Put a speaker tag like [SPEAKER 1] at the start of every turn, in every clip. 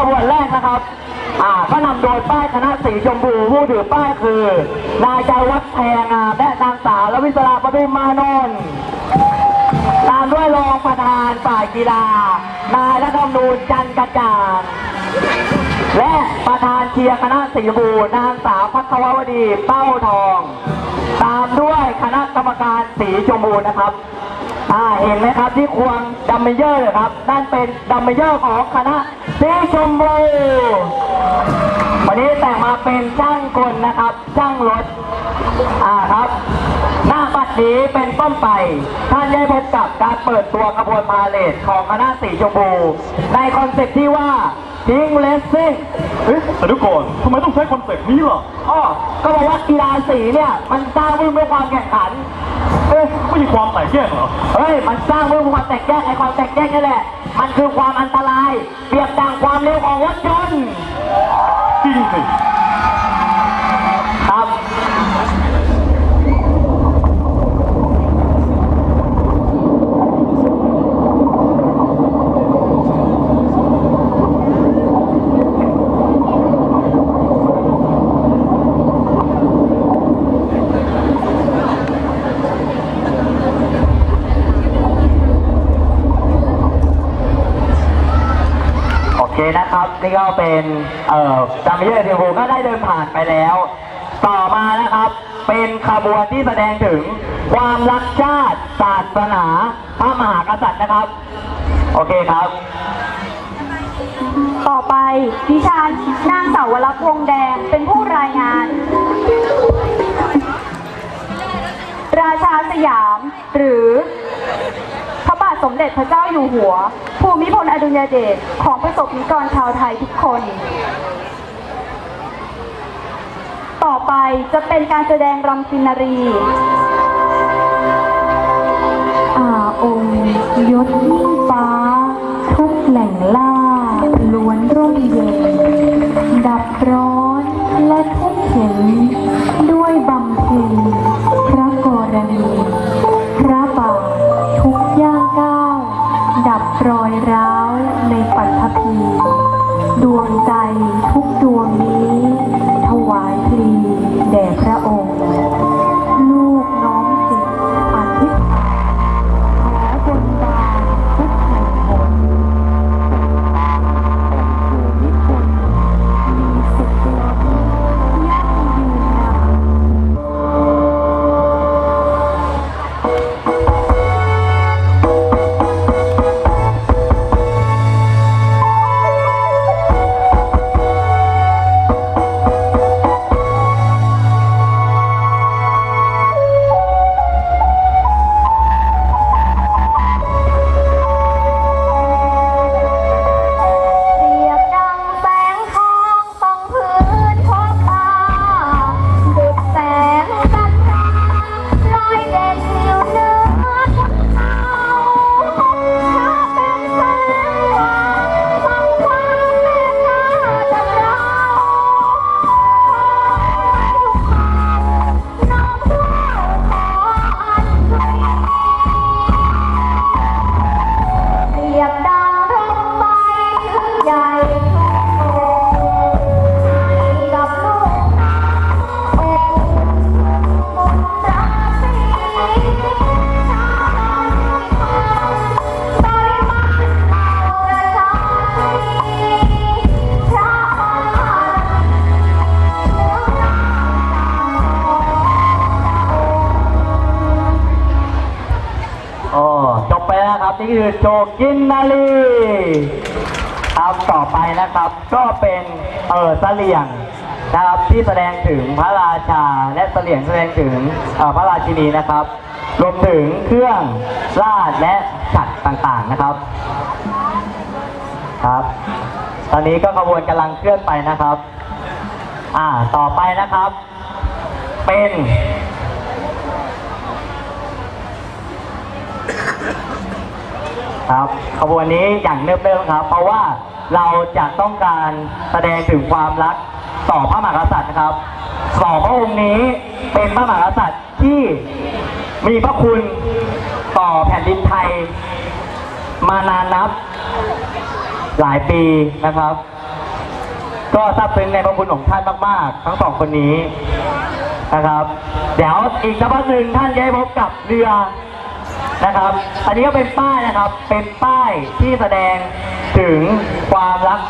[SPEAKER 1] ขบวนแรกนะครับอ่าก็นำโดยป้ายคณะสีชมพูผู้ถือป้ายคือ นายใจวัฒน์แพงามและนางสาวลวิศราปทุมมานนท์ตามด้วยรองประธานฝ่ายกีฬา นายรัฐมนูญจันกระจ่างและประธานเชียร์คณะสีชมพูนางสาวพัทรวดีเป้าทอง ตามด้วยคณะกรรมการสีชมพูนะครับ อ่าเห็นไหมครับที่ควงดัมเมเยอร์ครับนั่นเป็นดัมเมเยอร์ของคณะสีชมพูวันนี้แต่งมาเป็นช่างกลนะครับช่างรถอ่าครับ หน้าบัดนี้เป็นต้นไป ท่านได้พบกับการเปิดตัวขบวนพาเลทของคณะสีชมพูในคอนเซ็ปต์ที่ว่าทิ้งเลสซิ่ง
[SPEAKER 2] เอ๊ะแต่เดี๋ยวก่อนทำไมต้องใช้คอนเซ็ปต์นี้ล่ะ
[SPEAKER 1] อ้อก็บอกว่ากีฬาสีเนี่ย มันสร้างเรื่องด้วยความแข่งขัน
[SPEAKER 2] เอ๊ะไม่ใช่ความแตกแยกเหรอ
[SPEAKER 1] เฮ้ย มันสร้างเรื่องความแตกแยกไอ้ความแตกแยกนี่แหละ มันคือความอันตราย เปรียบดังความเร็วของรถยนต์
[SPEAKER 2] จริงสิ
[SPEAKER 1] นี่ก็เป็นเอ่อจำไม่ได้เดียวก็ได้เดินผ่านไปแล้ว ต่อมานะครับเป็นขบวนที่แสดงถึงความรักชาติศาสนาพระมหากษัตริย์นะครับ โอเคครับ
[SPEAKER 3] ต่อไปดิฉันนางสาวรักษ์วงแดงเป็นผู้รายงาน ราชาสยามหรือ สมเด็จพระเจ้าอยู่หัว ภูมิพลอดุลยเดชของประสบนิกรชาวไทยทุกคน ต่อไปจะเป็นการแสดงรำกินารี อาองยศยิ่งฟ้า ทุกแหล่งล่า นี่คือโจ
[SPEAKER 1] กินนาลีครับต่อไปนะครับก็เป็นเออเสลี่ยงนะครับที่แสดงถึงพระราชาและเสลี่ยงแสดงถึงพระราชินีนะครับ รวมถึงเครื่องราชและฉัตรต่างๆนะครับครับ ตอนนี้ก็ขบวนกำลังเคลื่อนไปนะครับ อ่าต่อไปนะครับ เป็น ครับขบวนนี้อย่างเนิ่มๆครับ เพราะว่าเราจะต้องการแสดงถึงความรักต่อพระมหากษัตริย์นะครับสองพระองค์นี้เป็นพระมหากษัตริย์ที่มีพระคุณต่อแผ่นดินไทย มานานนับหลายปีนะครับ
[SPEAKER 4] ก็ซาบซึ้งในพระคุณของท่านมากๆ ทั้งสองคนนี้นะครับ เดี๋ยวอีกสักพักหนึ่งท่านจะได้พบกับเรือ นะครับ อันนี้ก็เป็นป้ายนะครับ เป็นป้ายที่แสดงถึงความรัก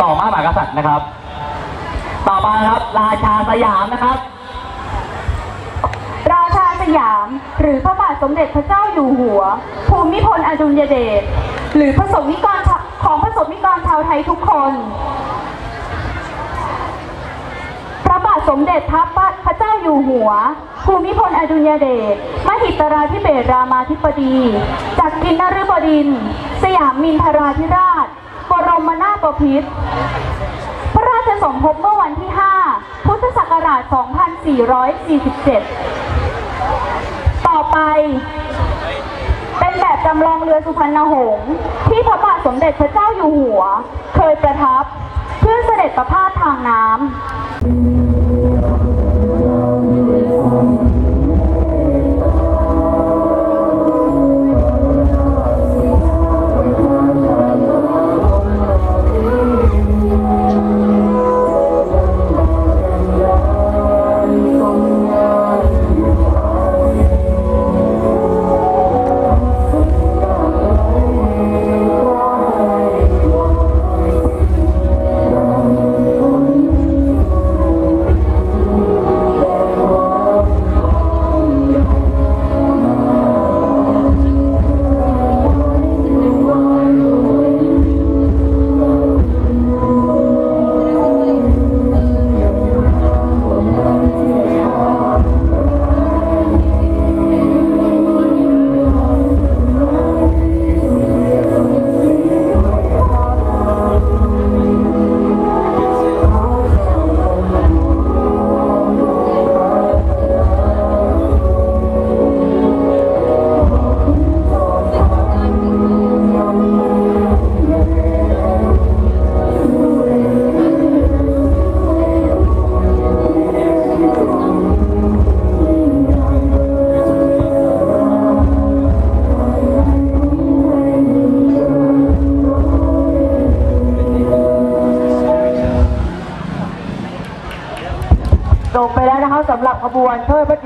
[SPEAKER 4] ต่อพระมหากษัตริย์นะครับ ต่อมาครับราชาสยามนะครับ
[SPEAKER 3] ราชาสยาม หรือพระบาทสมเด็จพระเจ้าอยู่หัว ภูมิพลอดุลยเดชหรือพระสงฆ์นิกรของพระสงฆ์นิกรชาวไทยทุกคน พระบาท สมเด็จพระบาทพระเจ้าอยู่หัว ภูมิพลอดุลยเดช มหิตราธิเบศรามาธิบดีจากกินนฤบดิน สยามมินทราธิราช บรมนาถบพิตรพระราชสมภพเมื่อวันที่ 5 พุทธศักราช 2447 ต่อไปเป็นแบบจำลองเรือสุพรรณหงษ์ที่พระบาทสมเด็จพระเจ้าอยู่หัว เคยประทับ เพื่อเสด็จประพาสทางน้ำ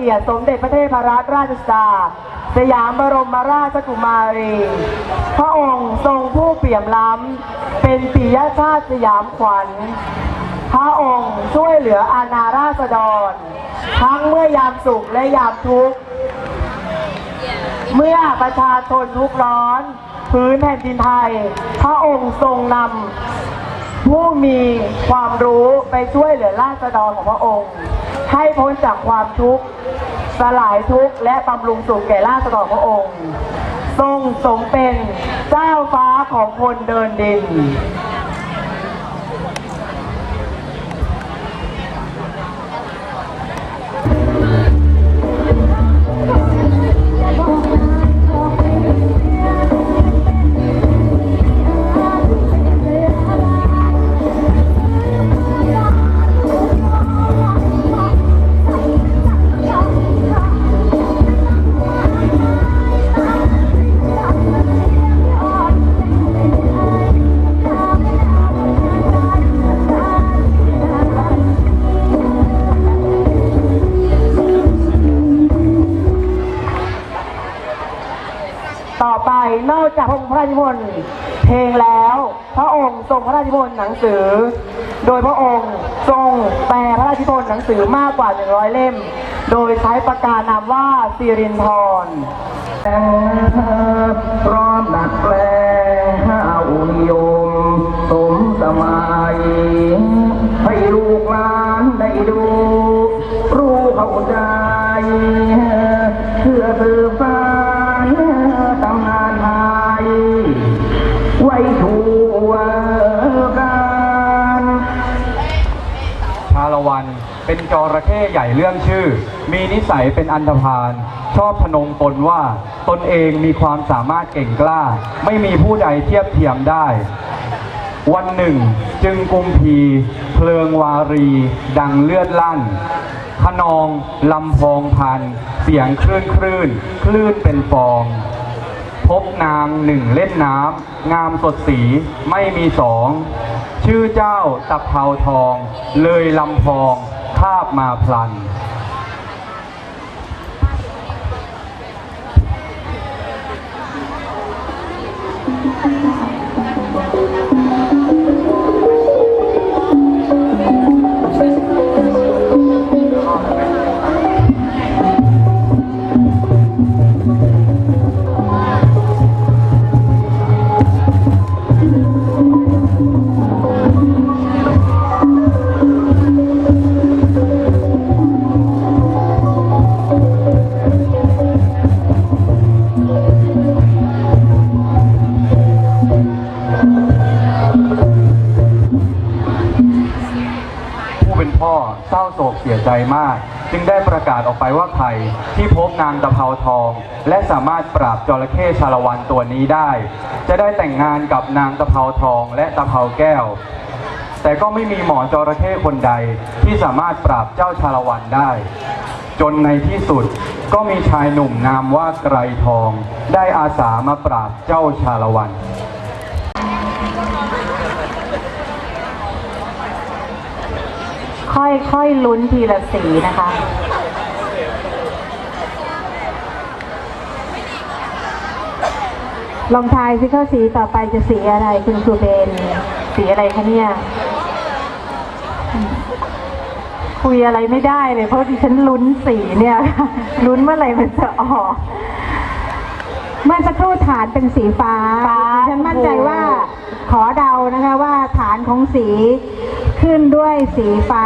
[SPEAKER 4] กียรติสมเด็จพระเทพรัตนราชสุดาสยามบรมราชกุมารี พระองค์ทรงผู้เปี่ยมล้ำ เป็นปิยชาติสยามขวัญ พระองค์ช่วยเหลืออาณาราษฎร ทั้งเมื่อยามสุขและยามทุกข์ เมื่อประชาชนทุกข์ร้อน พื้นแผ่นดินไทย พระองค์ทรงนำผู้มีความรู้ไปช่วยเหลือราษฎรของพระองค์ ให้พ้นจากความทุกข์สลายทุกข์และบำรุงสุขแก่ราษฎรพระองค์ ทรงสมเป็นเจ้าฟ้าของคนเดินดิน ชนิพนธ์เพลงแล้ว พระองค์ทรงพระราชนิพนธ์หนังสือ โดยพระองค์ทรงแปลพระราชนิพนธ์หนังสือมากกว่า 100 เล่ม โดยใช้ประกาศนามว่าสิรินทรพร้อมดัดแปลห้าอุยมสมสมัยให้ลูกหลานได้ดู รู้เข้าใจเพื่อสืบสาน
[SPEAKER 2] จระเข้ใหญ่เรื่องชื่อ มีนิสัยเป็นอันธพาล ชอบพนงตนว่า ตนเองมีความสามารถเก่งกล้า ไม่มีผู้ใดเทียบเทียมได้ วันหนึ่ง จึงกุมพี เพลิงวารี ดังเลือดลั่นขนอง ลำพองพัน เสียงคลื่นคลื่น คลื่นเป็นฟอง พบนางหนึ่งเล่นน้ำ งามสดสีไม่มีสอง ชื่อเจ้าตะเภาทอง เลยลำพองาพมาพลันผู้ สียใจมาก จึงได้ประกาศออกไปว่าใครที่พบนางตะเภาทอง และสามารถปราบจระเข้ชาละวันตัวนี้ได้ จะได้แต่งงานกับนางตะเภาทองและตะเภาแก้ว แต่ก็ไม่มีหมอจระเข้คนใดที่สามารถปราบเจ้าชาละวันได้ จนในที่สุดก็มีชายหนุ่มนามว่าไกรทอง ได้อาสามาปราบเจ้าชาละวัน
[SPEAKER 5] ค่อยๆลุ้นทีละสีนะคะ ลองทายสิข้าสีต่อไปจะสีอะไรคุณครูเบน สีอะไรคะเนี่ย คุยอะไรไม่ได้เลยเพราะดิฉันลุ้นสีเนี่ยลุ้นเมื่อไหร่มันจะออก
[SPEAKER 6] เมื่อสักครู่ฐานเป็นสีฟ้า
[SPEAKER 5] ฟ้า
[SPEAKER 6] ฉันมั่นใจว่าขอเดานะคะว่าฐานของสี ขึ้นด้วยสีฟ้า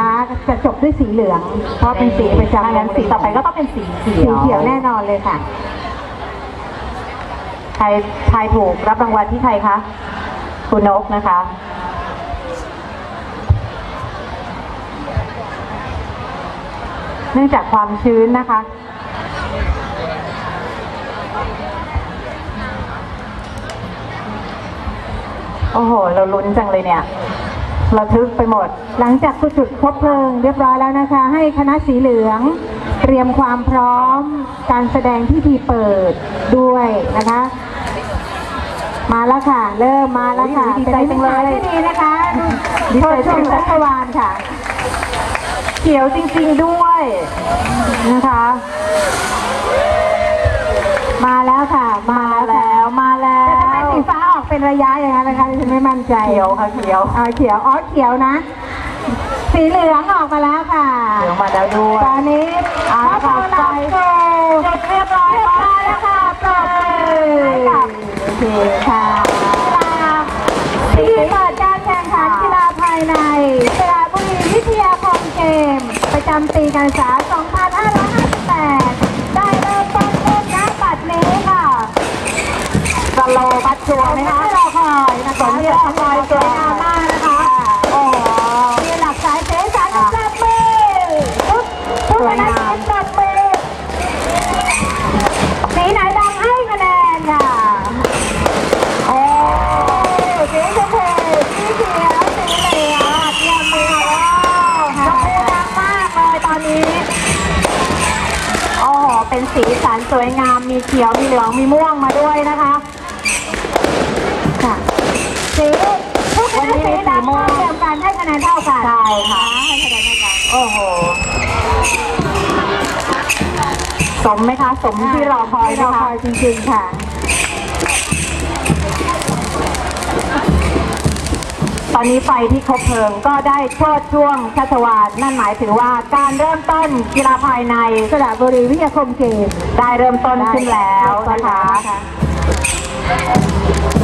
[SPEAKER 6] จะจบด้วยสีเหลือง เพราะเป็นสีประจำ
[SPEAKER 5] ถ้างั้นสีต่อไปก็ต้องเป็นสีเขียว
[SPEAKER 6] สีเขียวแน่นอนเลยค่ะ
[SPEAKER 5] ใครทายถูกรับรางวัลที่ใครคะคุณนกนะคะ เนื่องจากความชื้นนะคะโอ้โห เราลุ้นจังเลยเนี่ย ราทึกไปหมด
[SPEAKER 6] หลังจากจุดคบเพลิงเรียบร้อยแล้วนะคะ ให้คณะสีเหลือง เตรียมความพร้อม การแสดงพิธีเปิดด้วยนะคะ มาแล้วค่ะ เริ่มมาแล้วค่ะ
[SPEAKER 5] อุ๊ยดีใจจังเลย
[SPEAKER 6] ป็นนิมิตหมายที่ดีนะคะ
[SPEAKER 5] ดีใจ
[SPEAKER 6] โช
[SPEAKER 5] จั
[SPEAKER 6] ค
[SPEAKER 5] งเลย
[SPEAKER 6] ชัชวานค่ะ
[SPEAKER 5] เขียวจริงๆด้วยนะคะ
[SPEAKER 6] มาแล้วค่ะ มา
[SPEAKER 5] มา
[SPEAKER 6] แล้ว เป็นระยะอย่างนั้นนะคะดิฉันไม่มั่นใจ
[SPEAKER 5] เขียวค่ะเขียว
[SPEAKER 6] อ่าเขียวอ๋อเขียวนะ สีเหลืองออกมาแล้วค่ะ
[SPEAKER 5] เขียวมาแล้วด้วย
[SPEAKER 6] ตอนนี้
[SPEAKER 5] เอาละค่ะ
[SPEAKER 6] พอเรา
[SPEAKER 5] จดเรียบร้อย
[SPEAKER 6] เรียบร้อยแล้วค่ะปรบมือให้กับโอเคค่ะที่เปิดการแข่งขันกีฬาภายในสระบุรีวิทยาคมเกม ประจำปีการศึกษา 2558 ได้เริ่มต้นขึ้นณบัดนี้ค่ะ
[SPEAKER 5] สโล ว์บัตชัวร์ไหมคะ
[SPEAKER 6] รอคอยนะคะ
[SPEAKER 5] สมที่รอคอยสวยงามมากนะคะโอ้
[SPEAKER 6] มีหลักสายเสีสารปรบมือทุกทุกคณะทีมปรบมือสีไหนดังให้คะแนนค่ะโอ้สีชมพูสีเขียวสีเหลืองเยี่ยมเลยค่ะ
[SPEAKER 5] ชมพูดังมากเลยตอนนี้โอ้โหเป็นสีสันสวยงามมีเขียวมีเหลืองมีม่วงมาด้วยนะ
[SPEAKER 6] คะสีทุกคณะสีดำเท่าเทียมกันให้คะแนนเท่า กัน
[SPEAKER 5] ใช่ค่ะ
[SPEAKER 6] ให้คะแนนเท่ากัน
[SPEAKER 5] โอ้โห สมไหมคะ สมที่รอคอยไหม
[SPEAKER 6] รอค
[SPEAKER 5] คะ
[SPEAKER 6] อยจริงๆค่ะ
[SPEAKER 5] ตอนนี้ไฟที่คบเพลิงก็ได้โชดช่วงชัชวาลนั่นหมายถึงว่าการเริ่มต้นกีฬาภายใน
[SPEAKER 6] สระบุรีวิทยาคมเกม
[SPEAKER 5] ได้เริ่มต้นขึ้นแล้วนะคะ
[SPEAKER 6] ได้